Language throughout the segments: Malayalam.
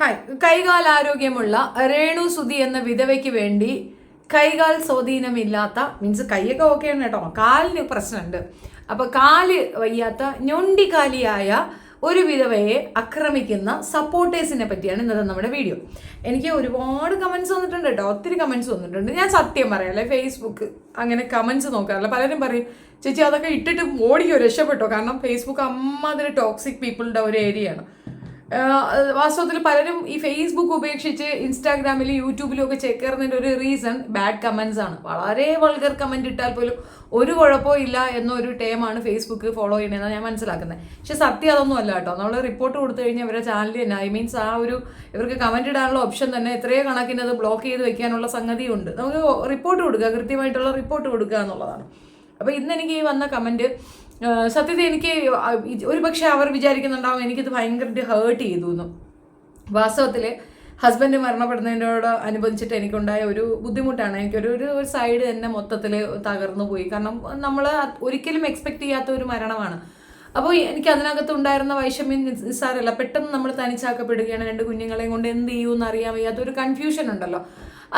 ഹായ് കൈകാൽ ആരോഗ്യമുള്ള രേണു സുധി എന്ന വിധവയ്ക്ക് വേണ്ടി കൈകാൽ സ്വാധീനമില്ലാത്ത മീൻസ് കൈയൊക്കെ ഓക്കെയാണ് കേട്ടോ. കാലിന് പ്രശ്നമുണ്ട്. അപ്പോൾ കാൽ വയ്യാത്ത ഞൊണ്ടിക്കാലിയായ ഒരു വിധവയെ ആക്രമിക്കുന്ന സപ്പോർട്ടേഴ്സിനെ പറ്റിയാണ് ഇന്നത്തെ നമ്മുടെ വീഡിയോ എനിക്ക് ഒരുപാട് കമൻസ് വന്നിട്ടുണ്ട് കേട്ടോ. ഒത്തിരി കമൻസ് വന്നിട്ടുണ്ട്. ഞാൻ സത്യം പറയാല്ലേ ഫേസ്ബുക്ക് അങ്ങനെ കമൻസ് നോക്കാറില്ല. പലരും പറയും ചേച്ചി അതൊക്കെ ഇട്ടിട്ട് ഓടിക്കോ രക്ഷപ്പെട്ടോ? കാരണം ഫേസ്ബുക്ക് അമ്മാതിരി ടോക്സിക് പീപ്പിളിന്റെ ഒരു ഏരിയയാണ് വാസ്തവത്തിൽ പലരും ഈ ഫേസ്ബുക്ക് ഉപേക്ഷിച്ച് ഇൻസ്റ്റാഗ്രാമിലും യൂട്യൂബിലും ഒക്കെ ചേക്കേറുന്നതിന്റെ ഒരു റീസൺ ബാഡ് കമൻസ് ആണ്. വളരെ വൾഗർ കമന്റ് ഇട്ടാൽ പോലും ഒരു കുഴപ്പവും ഇല്ല എന്നൊരു ടേമാണ് ഫേസ്ബുക്ക് ഫോളോ ചെയ്യണമെന്നാണ് ഞാൻ മനസ്സിലാക്കുന്നത് പക്ഷെ സത്യം അതൊന്നും അല്ല കേട്ടോ. നമ്മൾ റിപ്പോർട്ട് കൊടുത്തു കഴിഞ്ഞാൽ ഇവരെ ചാനൽ തന്നെ ഐ മീൻസ് ആ ഒരു ഇവർക്ക് കമന്റ് ഇടാനുള്ള ഓപ്ഷൻ തന്നെ എത്രയോ കണക്കിന് അത് ബ്ലോക്ക് ചെയ്ത് വെക്കാനുള്ള സംഗതിയുണ്ട്. നമുക്ക് റിപ്പോർട്ട് കൊടുക്കുക കൃത്യമായിട്ടുള്ള റിപ്പോർട്ട് കൊടുക്കുക എന്നുള്ളതാണ്. അപ്പോൾ ഇന്ന് എനിക്ക് ഈ വന്ന കമന്റ് സത്യത്തിൽ എനിക്ക് ഒരു പക്ഷേ അവർ വിചാരിക്കുന്നുണ്ടാവും എനിക്കിത് ഭയങ്കരമായിട്ട് ഹേർട്ട് ചെയ്തു എന്ന് വാസ്തവത്തിൽ ഹസ്ബൻഡ് മരണപ്പെടുന്നതിനോട് അനുബന്ധിച്ചിട്ട് എനിക്കുണ്ടായ ഒരു ബുദ്ധിമുട്ടാണ്. എനിക്കൊരു ഒരു ഒരു സൈഡ് തന്നെ മൊത്തത്തിൽ തകർന്നു പോയി. കാരണം നമ്മൾ ഒരിക്കലും എക്സ്പെക്ട് ചെയ്യാത്ത ഒരു മരണമാണ്. അപ്പോൾ എനിക്ക് അതിനകത്ത് ഉണ്ടായിരുന്ന വൈഷമ്യം നിസ്സാരമല്ല. പെട്ടെന്ന് നമ്മൾ തനിച്ചാക്കപ്പെടുകയാണ്. രണ്ട് കുഞ്ഞുങ്ങളെയും കൊണ്ട് എന്ത് ചെയ്യുമെന്ന് അറിയാൻ വയ്യാത്ത ഒരു കൺഫ്യൂഷൻ ഉണ്ടല്ലോ.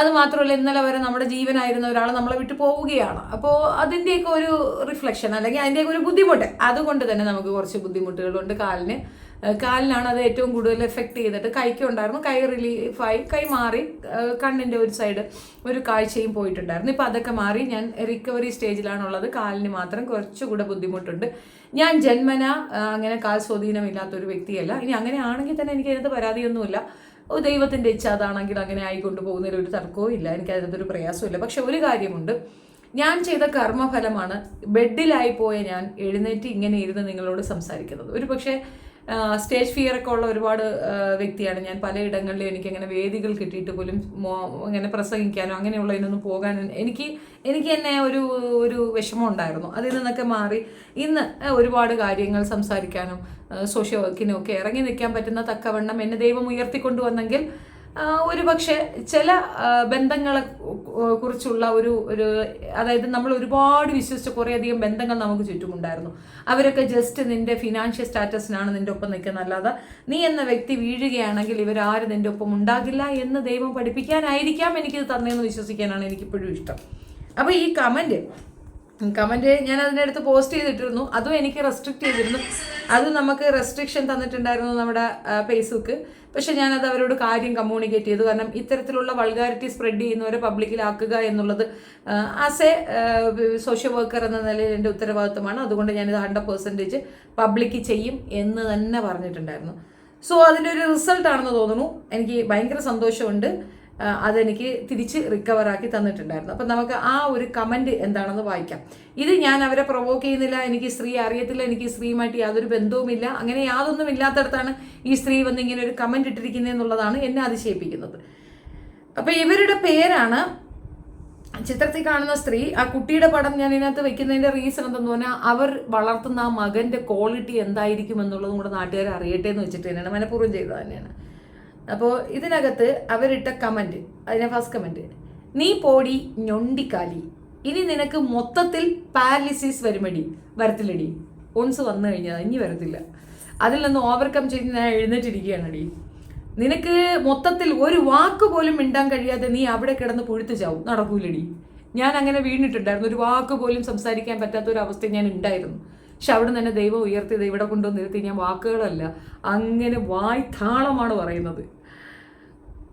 അത് മാത്രമല്ല ഇന്നലെ വരെ നമ്മുടെ ജീവനായിരുന്ന ഒരാൾ നമ്മളെ വിട്ടു പോവുകയാണ്. അപ്പോൾ അതിന്റെയൊക്കെ ഒരു റിഫ്ലക്ഷൻ അല്ലെങ്കിൽ അതിന്റെയൊക്കെ ഒരു ബുദ്ധിമുട്ട്. അതുകൊണ്ട് തന്നെ നമുക്ക് കുറച്ച് ബുദ്ധിമുട്ടുകളുണ്ട് കാലിന്. കാലിലാണ് അത് ഏറ്റവും കൂടുതൽ എഫക്റ്റ് ചെയ്തിട്ട് കൈക്ക് ഉണ്ടായിരുന്നു. കൈ റിലീഫായി കൈ മാറി കണ്ണിന്റെ ഒരു സൈഡ് ഒരു കാഴ്ചയും പോയിട്ടുണ്ടായിരുന്നു. ഇപ്പം അതൊക്കെ മാറി ഞാൻ റിക്കവറി സ്റ്റേജിലാണുള്ളത് കാലിന് മാത്രം കുറച്ചുകൂടെ ബുദ്ധിമുട്ടുണ്ട്. ഞാൻ ജന്മന അങ്ങനെ കാൽ സ്വാധീനമില്ലാത്തൊരു വ്യക്തിയല്ല. ഇനി അങ്ങനെയാണെങ്കിൽ തന്നെ എനിക്ക് അതിനകത്ത് പരാതിയൊന്നുമില്ല. ദൈവത്തിന്റെ ഇച്ഛ അതാണെങ്കിൽ അങ്ങനെ ആയിക്കൊണ്ട് പോകുന്നതിൽ ഒരു തർക്കവും ഇല്ല. എനിക്ക് അതിനകത്തൊരു പ്രയാസമില്ല പക്ഷെ ഒരു കാര്യമുണ്ട്. ഞാൻ ചെയ്ത കർമ്മഫലമാണ് ബെഡിലായി പോയ ഞാൻ എഴുന്നേറ്റ് ഇങ്ങനെ ഇരുന്ന് നിങ്ങളോട് സംസാരിക്കുന്നത്. ഒരു പക്ഷേ സ്റ്റേജ് ഫിയർ ഒക്കെ ഉള്ള ഒരുപാട് വ്യക്തിയാണ്. ഞാൻ പലയിടങ്ങളിലും എനിക്ക് അങ്ങനെ വേദികൾ കിട്ടിയിട്ട് പോലും അങ്ങനെ പ്രസംഗിക്കാനോ അങ്ങനെയുള്ളതിനൊന്നും പോകാൻ എനിക്ക് എനിക്ക് തന്നെ ഒരു ഒരു വിഷമം ഉണ്ടായിരുന്നു. അതിൽ നിന്നൊക്കെ മാറി ഇന്ന് ഒരുപാട് കാര്യങ്ങൾ സംസാരിക്കാനും സോഷ്യൽ വർക്കിനും ഒക്കെ ഇറങ്ങി നിൽക്കാൻ പറ്റുന്ന തക്കവണ്ണം എന്നെ ദൈവം ഉയർത്തിക്കൊണ്ടുവന്നെങ്കിൽ ആ, ഒരു പക്ഷെ ചില ബന്ധങ്ങളെ കുറിച്ചുള്ള ഒരു ഒരു അതായത് നമ്മൾ ഒരുപാട് വിശ്വസിച്ച കുറേയധികം ബന്ധങ്ങൾ നമുക്ക് ചുറ്റുമുണ്ടായിരുന്നു. അവരൊക്കെ ജസ്റ്റ് നിന്റെ ഫിനാൻഷ്യൽ സ്റ്റാറ്റസിനാണ് നിന്റെ ഒപ്പം നിൽക്കുന്നത് അല്ലാതെ നീ എന്ന വ്യക്തി വീഴുകയാണെങ്കിൽ ഇവരാരും നിന്റെ ഒപ്പം ഉണ്ടാകില്ല എന്ന് ദൈവം പഠിപ്പിക്കാനായിരിക്കാം എനിക്കിത് തന്നെയെന്ന് വിശ്വസിക്കാനാണ് എനിക്കിപ്പോഴും ഇഷ്ടം. അപ്പോൾ ഈ കമന്റ് കമന്റ് ഞാൻ അതിന്റെ അടുത്ത് പോസ്റ്റ് ചെയ്തിട്ടിരുന്നു. അതും എനിക്ക് റെസ്ട്രിക്റ്റ് ചെയ്തിരുന്നു. അത് നമുക്ക് റെസ്ട്രിക്ഷൻ തന്നിട്ടുണ്ടായിരുന്നു നമ്മുടെ ഫേസ്ബുക്ക് പക്ഷെ ഞാനത് അവരോട് കാര്യം കമ്മ്യൂണിക്കേറ്റ് ചെയ്തു. കാരണം ഇത്തരത്തിലുള്ള വൾഗാരിറ്റി സ്പ്രെഡ് ചെയ്യുന്നവരെ പബ്ലിക്കിലാക്കുക എന്നുള്ളത് ആസ് എ സോഷ്യൽ വർക്കർ എന്ന നിലയിൽ എന്റെ ഉത്തരവാദിത്തമാണ് അതുകൊണ്ട് ഞാനിത് ഹൺഡ്രഡ് പെർസെന്റേജ് പബ്ലിക്ക് ചെയ്യും എന്ന് തന്നെ പറഞ്ഞിട്ടുണ്ടായിരുന്നു. സോ അതിന്റെ ഒരു റിസൾട്ടാണെന്ന് തോന്നുന്നു. എനിക്ക് ഭയങ്കര സന്തോഷമുണ്ട്. അതെനിക്ക് തിരിച്ച് റിക്കവർ ആക്കി തന്നിട്ടുണ്ടായിരുന്നു. അപ്പം നമുക്ക് ആ ഒരു കമന്റ് എന്താണെന്ന് വായിക്കാം. ഇത് ഞാൻ അവരെ പ്രൊവോക്ക് ചെയ്യുന്നില്ല എനിക്ക് സ്ത്രീ അറിയത്തില്ല എനിക്ക് സ്ത്രീയുമായിട്ട് യാതൊരു ബന്ധവുമില്ല അങ്ങനെ യാതൊന്നും ഇല്ലാത്തടത്താണ് ഈ സ്ത്രീ വന്ന് ഇങ്ങനെ ഒരു കമന്റ് ഇട്ടിരിക്കുന്നത് എന്നുള്ളതാണ് എന്നെ അതിശയിപ്പിക്കുന്നത്. അപ്പം ഇവരുടെ പേരാണ് ചിത്രത്തിൽ കാണുന്ന സ്ത്രീ ആ കുട്ടിയുടെ പടം ഞാൻ ഇതിനകത്ത് വെക്കുന്നതിന്റെ റീസൺ എന്തെന്ന് പറഞ്ഞാൽ അവർ വളർത്തുന്ന ആ മകന്റെ ക്വാളിറ്റി എന്തായിരിക്കും എന്നുള്ളതും കൂടെ നാട്ടുകാർ അറിയട്ടെ എന്ന് വെച്ചിട്ട് തന്നെയാണ് മനഃപൂർവം ചെയ്തത് തന്നെയാണ്. അപ്പോൾ ഇതിനകത്ത് അവരിട്ട കമന്റ് അതിനെ ഫസ്റ്റ് കമന്റ് നീ പോടി ഞൊണ്ടിക്കാലി. ഇനി നിനക്ക് മൊത്തത്തിൽ പാരലിസിസ് വരുമടി വരത്തില്ലടി. ഓൺസ് വന്നു കഴിഞ്ഞാൽ ഇനി വരത്തില്ല. അതിൽ നിന്ന് ഓവർകം ചെയ്ത് ഞാൻ എഴുന്നേറ്റിരിക്കുകയാണടി. നിനക്ക് മൊത്തത്തിൽ ഒരു വാക്ക് പോലും മിണ്ടാൻ കഴിയാതെ നീ അവിടെ കിടന്ന് പുഴുത്തു ചാവും. നടക്കൂലടി. ഞാൻ അങ്ങനെ വീണിട്ടുണ്ടായിരുന്നു. ഒരു വാക്ക് പോലും സംസാരിക്കാൻ പറ്റാത്ത ഒരു അവസ്ഥ ഞാൻ ഉണ്ടായിരുന്നു. പക്ഷെ അവിടെ നിന്ന് തന്നെ ദൈവം ഉയർത്തിയത് ഇവിടെ കൊണ്ടുവന്ന് നിർത്തി ഞാൻ വാക്കുകളല്ല. അങ്ങനെ വായ്ത്താളമാണ് പറയുന്നത്.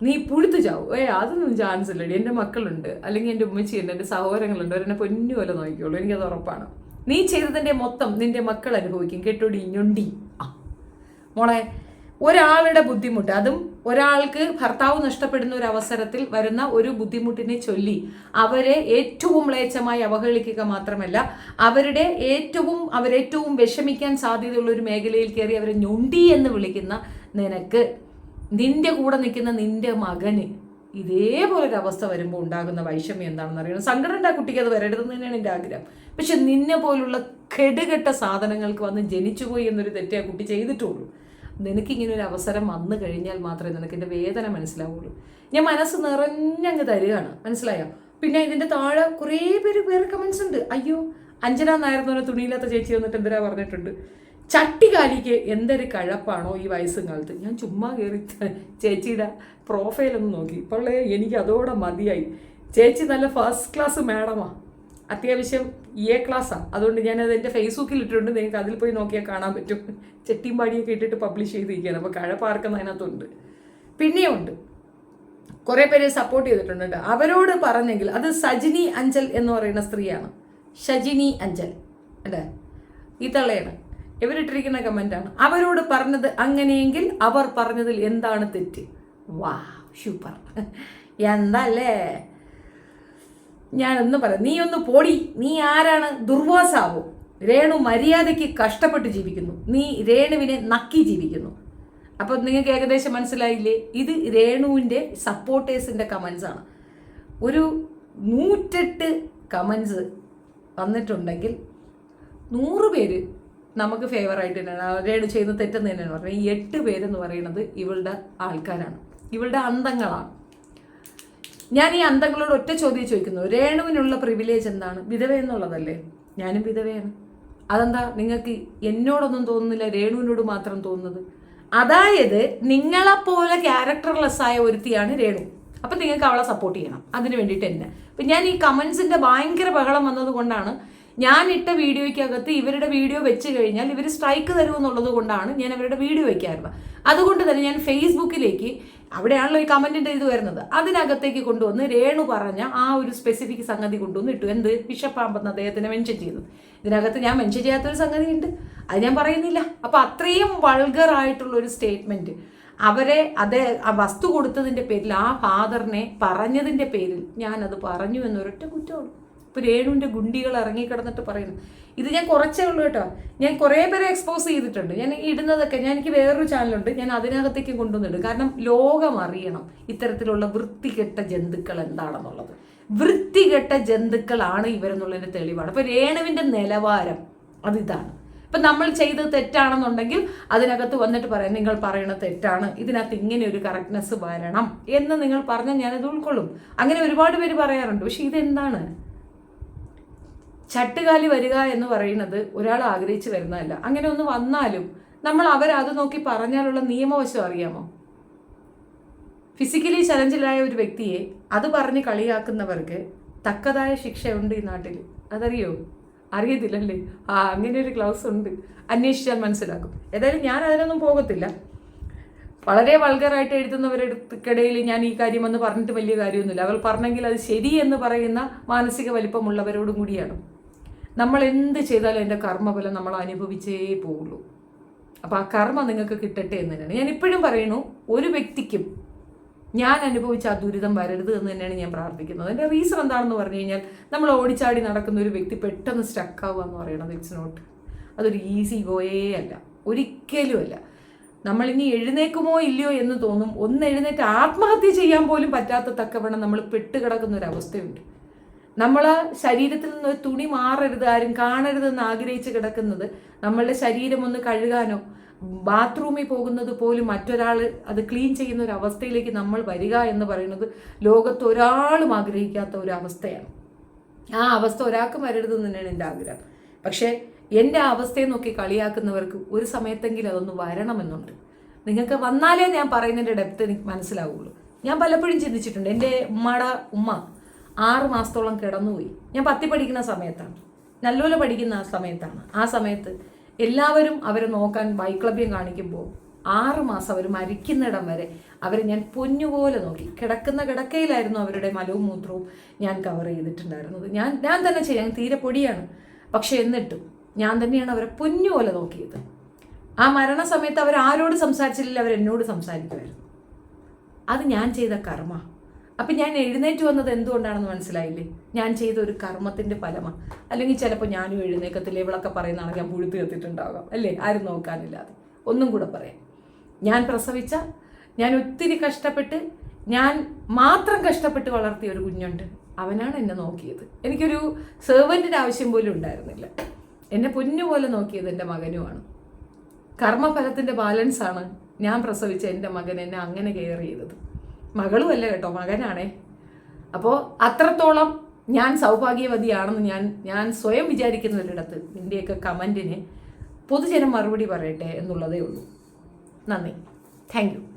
നീ പുഴുത്തു ചാവും. ഏ അതൊന്നും ചാൻസ് ഇല്ലടി. എന്റെ മക്കളുണ്ട്. അല്ലെങ്കിൽ എന്റെ ഉമ്മച്ചിയുണ്ട് എന്റെ സഹോദരങ്ങളുണ്ട്. അവരെന്നെ പൊന്നു പോലെ നോക്കിയുള്ളൂ എനിക്കത് ഉറപ്പാണ്. നീ ചെയ്തതിന്റെ മൊത്തം നിന്റെ മക്കൾ അനുഭവിക്കും. കേട്ടോടി ഞൊണ്ടി. ആ. മോളെ ഒരാളുടെ ബുദ്ധിമുട്ട് അതും ഒരാൾക്ക് ഭർത്താവ് നഷ്ടപ്പെടുന്ന ഒരു അവസരത്തിൽ വരുന്ന ഒരു ബുദ്ധിമുട്ടിനെ ചൊല്ലി അവരെ ഏറ്റവും മ്ലേച്ഛമായി അവഹേളിക്കുക മാത്രമല്ല അവരുടെ ഏറ്റവും അവരേറ്റവും വിഷമിക്കാൻ സാധ്യതയുള്ള ഒരു മേഖലയിൽ കയറി അവരെ ഞൊണ്ടി എന്ന് വിളിക്കുന്ന നിനക്ക് നിന്റെ കൂടെ നിൽക്കുന്ന നിന്റെ മകന് ഇതേപോലൊരു അവസ്ഥ വരുമ്പോൾ ഉണ്ടാകുന്ന വൈഷമ്യം എന്താണെന്ന് അറിയണം. സങ്കടം ആ കുട്ടിക്ക് അത് വരരുതെന്ന് തന്നെയാണ് എന്റെ ആഗ്രഹം. പക്ഷെ നിന്നെ പോലുള്ള കെടുകെട്ട സാധനങ്ങൾക്ക് വന്ന് ജനിച്ചുപോയി എന്നൊരു തെറ്റേ ആ കുട്ടി ചെയ്തിട്ടുള്ളൂ. നിനക്കിങ്ങനെ ഒരു അവസരം വന്നു കഴിഞ്ഞാൽ മാത്രമേ നിനക്ക് എന്റെ വേദന മനസ്സിലാവുള്ളൂ. ഞാൻ മനസ്സ് നിറഞ്ഞങ്ങ് തരികയാണ്. മനസ്സിലായോ? പിന്നെ ഇതിന്റെ താഴെ കുറേ പേര് വേറെ കമൻസ് ഉണ്ട്. അയ്യോ അഞ്ജന നായർ എന്ന് തുണിയില്ലാത്ത ചേച്ചി വന്നിട്ട് എന്തിനാ പറഞ്ഞിട്ടുണ്ട്? ചട്ടികാലിക്ക് എന്തൊരു കഴപ്പാണോ ഈ വയസ്സും കാലത്ത് ഞാൻ ചുമ്മാ കയറി ചേച്ചിയുടെ പ്രൊഫൈലൊന്ന് നോക്കി. ഇപ്പോഴേ എനിക്ക് അതോടെ മതിയായി. ചേച്ചി നല്ല ഫസ്റ്റ് ക്ലാസ് മാഡമാണ് അത്യാവശ്യം എ ക്ലാസ്സാണ് അതുകൊണ്ട് ഞാനത് എന്റെ ഫേസ്ബുക്കിൽ ഇട്ടിട്ടുണ്ട് നിങ്ങൾക്ക് അതിൽ പോയി നോക്കിയാൽ കാണാൻ പറ്റും. ചെട്ടിയും പാടിയൊക്കെ ഇട്ടിട്ട് പബ്ലിഷ് ചെയ്തിരിക്കുകയാണ്. അപ്പോൾ കഴപ്പാർക്കുന്ന അതിനകത്തുണ്ട്. പിന്നെയും ഉണ്ട്. കുറേ പേര് സപ്പോർട്ട് ചെയ്തിട്ടുണ്ട് അവരോട് പറഞ്ഞെങ്കിൽ അത് സജിനി അഞ്ചൽ എന്ന് പറയുന്ന സ്ത്രീയാണ്. ഷജിനി അഞ്ചൽ. അല്ലേ? ഈ തള്ളയാണ്. ഇവരിട്ടിരിക്കുന്ന കമന്റാണ് അവരോട് പറഞ്ഞത് അങ്ങനെയെങ്കിൽ അവർ പറഞ്ഞതിൽ എന്താണ് തെറ്റ്? വാ സൂപ്പർ എന്തല്ലേ ഞാനൊന്ന് പറയാം. നീ ഒന്ന് പോടി. നീ ആരാണ്? ദുർവാസാവോ. രേണു മര്യാദയ്ക്ക് കഷ്ടപ്പെട്ട് ജീവിക്കുന്നു. നീ രേണുവിനെ നക്കി ജീവിക്കുന്നു. അപ്പോൾ നിങ്ങൾക്ക് ഏകദേശം മനസ്സിലായില്ലേ? ഇത് രേണുവിന്റെ സപ്പോർട്ടേഴ്സിന്റെ കമൻസ് ആണ്. ഒരു നൂറ്റെട്ട് കമൻസ് വന്നിട്ടുണ്ടെങ്കിൽ നൂറ് പേര് നമുക്ക് ഫേവർ ആയിട്ട് തന്നെയാണ്. രേണു ചെയ്യുന്ന തെറ്റെന്ന് തന്നെയാണ് പറഞ്ഞത്. ഈ എട്ട് പേരെന്ന് പറയുന്നത് ഇവളുടെ ആൾക്കാരാണ്. ഇവളുടെ അന്തങ്ങളാണ്. ഞാൻ ഈ അന്തങ്ങളോട് ഒറ്റ ചോദ്യം ചോദിക്കുന്നു. രേണുവിനുള്ള പ്രിവിലേജ് എന്താണ്? വിധവ എന്നുള്ളതല്ലേ? ഞാനും വിധവയാണ്. അതെന്താ? നിങ്ങൾക്ക് എന്നോടൊന്നും തോന്നുന്നില്ല രേണുവിനോട് മാത്രം തോന്നുന്നത്? അതായത് നിങ്ങളെപ്പോലെ ക്യാരക്ടർലെസ് ആയ ഒരുത്തിയാണ് രേണു. അപ്പം നിങ്ങൾക്ക് അവളെ സപ്പോർട്ട് ചെയ്യണം. അതിന് വേണ്ടിയിട്ട് തന്നെ. അപ്പം ഞാൻ ഈ കമൻസിന്റെ ഭയങ്കര ബഹളം വന്നതുകൊണ്ടാണ് ഞാൻ ഇട്ട വീഡിയോയ്ക്കകത്ത് ഇവരുടെ വീഡിയോ വെച്ച് കഴിഞ്ഞാൽ ഇവർ സ്ട്രൈക്ക് തരുമെന്നുള്ളത് കൊണ്ടാണ് ഞാൻ അവരുടെ വീഡിയോ വയ്ക്കാറുള്ളത് അതുകൊണ്ട് തന്നെ ഞാൻ ഫേസ്ബുക്കിലേക്ക് അവിടെയാണല്ലോ ഈ കമന്റിന്റെ ഇത് വരുന്നത്. അതിനകത്തേക്ക് കൊണ്ടുവന്ന് രേണു പറഞ്ഞ ആ ഒരു സ്പെസിഫിക് സംഗതി കൊണ്ടുവന്ന് ഇട്ടു. എന്ത്? വിഷപ്പാമ്പെന്ന് അദ്ദേഹത്തിനെ മെൻഷൻ ചെയ്തു ഇതിനകത്ത് ഞാൻ മെൻഷൻ ചെയ്യാത്തൊരു സംഗതി ഉണ്ട് അത് ഞാൻ പറയുന്നില്ല. അപ്പോൾ അത്രയും വൾഗർ ആയിട്ടുള്ള ഒരു സ്റ്റേറ്റ്മെന്റ് അവരെ അതേ ആ വസ്തു കൊടുത്തതിന്റെ പേരിൽ ആ ഫാദറിനെ പറഞ്ഞതിന്റെ പേരിൽ ഞാനത് പറഞ്ഞു എന്നൊരൊറ്റ കുറ്റമാണ് ഇപ്പോൾ രേണുവിന്റെ ഗുണ്ടികൾ ഇറങ്ങിക്കിടന്നിട്ട് പറയുന്നു. ഇത് ഞാൻ കുറച്ചേ ഉള്ളൂ കേട്ടോ. ഞാൻ കുറേ പേരെ എക്സ്പോസ് ചെയ്തിട്ടുണ്ട്. ഞാൻ ഇടുന്നതൊക്കെ ഞാൻ എനിക്ക് വേറൊരു ചാനലുണ്ട് ഞാൻ അതിനകത്തേക്ക് കൊണ്ടുവന്നിടും. കാരണം ലോകം അറിയണം ഇത്തരത്തിലുള്ള വൃത്തികെട്ട ജന്തുക്കൾ എന്താണെന്നുള്ളത്. വൃത്തികെട്ട ജന്തുക്കളാണ് ഇവരെന്നുള്ളതിന്റെ തെളിവാണ്. അപ്പോൾ രേണുവിന്റെ നിലവാരം അതിതാണ്. ഇപ്പം നമ്മൾ ചെയ്തത് തെറ്റാണെന്നുണ്ടെങ്കിൽ അതിനകത്ത് വന്നിട്ട് പറയാം നിങ്ങൾ പറയുന്നത് തെറ്റാണ്. ഇതിനകത്ത് ഇങ്ങനെ ഒരു കറക്റ്റ്നെസ് വരണം. എന്ന് നിങ്ങൾ പറഞ്ഞാൽ ഞാനത് ഉൾക്കൊള്ളും. അങ്ങനെ ഒരുപാട് പേര് പറയാറുണ്ട്. പക്ഷെ ഇതെന്താണ്? ചട്ടുകാലി വരിക എന്ന് പറയുന്നത് ഒരാൾ ആഗ്രഹിച്ച് വരുന്നതല്ല. അങ്ങനെ ഒന്ന് വന്നാലും നമ്മൾ അവരത് നോക്കി പറഞ്ഞാലുള്ള നിയമവശം അറിയാമോ? ഫിസിക്കലി ചലഞ്ചിലായ ഒരു വ്യക്തിയെ അത് പറഞ്ഞ് കളിയാക്കുന്നവർക്ക് തക്കതായ ശിക്ഷയുണ്ട് ഈ നാട്ടിൽ. അതറിയോ? അറിയത്തില്ലല്ലേ? ആ അങ്ങനെ ഒരു ക്ലൗസ് ഉണ്ട്. അന്വേഷിച്ചാൽ മനസ്സിലാക്കും. ഏതായാലും ഞാൻ അതിനൊന്നും പോകത്തില്ല. വളരെ വൾഗറായിട്ട് എഴുതുന്നവരുടെക്കിടയിൽ ഞാൻ ഈ കാര്യം എന്ന് പറഞ്ഞിട്ട് വലിയ കാര്യമൊന്നുമില്ല. അവർ പറഞ്ഞെങ്കിൽ അത് ശരി എന്ന് പറയുന്ന മാനസിക വലിപ്പമുള്ളവരോടും കൂടിയാണ്. നമ്മൾ എന്ത് ചെയ്താലും എന്റെ കർമ്മഫലം നമ്മൾ അനുഭവിച്ചേ പോവുള്ളൂ. അപ്പോൾ ആ കർമ്മ നിങ്ങൾക്ക് കിട്ടട്ടെ എന്ന് തന്നെയാണ്. ഞാൻ ഇപ്പോഴും പറയുന്നു ഒരു വ്യക്തിക്കും ഞാൻ അനുഭവിച്ച ആ ദുരിതം വരരുത് എന്ന് തന്നെയാണ് ഞാൻ പ്രാർത്ഥിക്കുന്നത്. അതിന്റെ റീസൺ എന്താണെന്ന് പറഞ്ഞു കഴിഞ്ഞാൽ നമ്മൾ ഓടിച്ചാടി നടക്കുന്ന ഒരു വ്യക്തി പെട്ടെന്ന് സ്റ്റക്ക് ആവുക എന്ന് പറയണത് ഇറ്റ്സ് നോട്ട് അതൊരു ഈസി ഗോയേ അല്ല. ഒരിക്കലും അല്ല. ഇനി എഴുന്നേക്കുമോ ഇല്ലയോ എന്ന് തോന്നും ഒന്ന് എഴുന്നേറ്റ് ആത്മഹത്യ ചെയ്യാൻ പോലും പറ്റാത്ത തക്കവണ്ണം നമ്മൾ പെട്ടുകിടക്കുന്ന ഒരു അവസ്ഥയുണ്ട്. നമ്മൾ ശരീരത്തിൽ നിന്ന് ഒരു തുണി മാറരുത് ആരും കാണരുതെന്ന് ആഗ്രഹിച്ച് കിടക്കുന്നത് നമ്മളുടെ ശരീരം ഒന്ന് കഴുകാനോ ബാത്റൂമിൽ പോകുന്നത് പോലും മറ്റൊരാൾ അത് ക്ലീൻ ചെയ്യുന്ന ഒരു അവസ്ഥയിലേക്ക് നമ്മൾ വരിക എന്ന് പറയുന്നത് ലോകത്ത് ഒരാളും ആഗ്രഹിക്കാത്ത ഒരു അവസ്ഥയാണ്. ആ അവസ്ഥ ഒരാൾക്കും വരരുത് തന്നെയാണ് എന്റെ ആഗ്രഹം. പക്ഷേ എന്റെ അവസ്ഥയെ നോക്കി കളിയാക്കുന്നവർക്ക് ഒരു സമയത്തെങ്കിലും അതൊന്ന് വരണമെന്നുണ്ട്. നിങ്ങൾക്ക് വന്നാലേ ഞാൻ പറയുന്നതിന്റെ ഡെപ്ത് എനിക്ക് മനസ്സിലാവുള്ളൂ. ഞാൻ പലപ്പോഴും ചിന്തിച്ചിട്ടുണ്ട് എന്റെ ഉമ്മയുടെ ഉമ്മ ആറ് മാസത്തോളം കിടന്നുപോയി. ഞാൻ പത്തി പഠിക്കുന്ന സമയത്താണ്. നല്ലപോലെ പഠിക്കുന്ന ആ സമയത്താണ്. ആ സമയത്ത് എല്ലാവരും അവരെ നോക്കാൻ വൈക്ലഭ്യം കാണിക്കുമ്പോൾ ആറ് മാസം അവർ മരിക്കുന്നിടം വരെ അവരെ ഞാൻ പൊന്നുപോലെ നോക്കി. കിടക്കുന്ന കിടക്കയിലായിരുന്നു അവരുടെ മലവും മൂത്രവും ഞാൻ കവർ ചെയ്തിട്ടുണ്ടായിരുന്നത്. ഞാൻ ഞാൻ തന്നെ ചെയ്യാൻ തീരെ പൊടിയാണ്. പക്ഷെ എന്നിട്ടും ഞാൻ തന്നെയാണ് അവരെ പൊന്നുപോലെ നോക്കിയത്. ആ മരണസമയത്ത് അവർ ആരോട് സംസാരിച്ചില്ല. അവർ എന്നോട് സംസാരിക്കുമായിരുന്നു. അത് ഞാൻ ചെയ്ത കർമ്മ. അപ്പം ഞാൻ എഴുന്നേറ്റ് വന്നത് എന്തുകൊണ്ടാണെന്ന് മനസ്സിലായില്ലേ? ഞാൻ ചെയ്ത ഒരു കർമ്മത്തിന്റെ ഫലമാണ് അല്ലെങ്കിൽ ചിലപ്പോൾ ഞാനും എഴുന്നേക്കത്തില്ല? ഇവളൊക്കെ പറയുന്നതാണ് ഞാൻ പുഴുത്ത് കത്തിട്ടുണ്ടാകാം അല്ലേ? ആരും നോക്കാനില്ലാതെ. ഒന്നും കൂടെ പറയാം. ഞാൻ പ്രസവിച്ച ഞാൻ ഒത്തിരി കഷ്ടപ്പെട്ട് ഞാൻ മാത്രം കഷ്ടപ്പെട്ട് വളർത്തിയ ഒരു കുഞ്ഞുണ്ട്. അവനാണ് എന്നെ നോക്കിയത്. എനിക്കൊരു സെർവന്റിന്റെ ആവശ്യം പോലും ഉണ്ടായിരുന്നില്ല. എന്നെ പൊന്നുപോലെ നോക്കിയത് എന്റെ മകനുമാണ്. കർമ്മഫലത്തിന്റെ ബാലൻസാണ് ഞാൻ പ്രസവിച്ച എന്റെ മകൻ എന്നെ അങ്ങനെ കെയർ ചെയ്തത്. മകളും അല്ല കേട്ടോ മകനാണേ. അപ്പോൾ അത്രത്തോളം ഞാൻ സൗഭാഗ്യവതിയാണെന്ന് ഞാൻ ഞാൻ സ്വയം വിചാരിക്കുന്ന ഒരിടത്ത് നിന്റെയൊക്കെ കമന്റിന് പൊതുജനം മറുപടി പറയട്ടെ എന്നുള്ളതേ ഉള്ളൂ. നന്ദി. താങ്ക്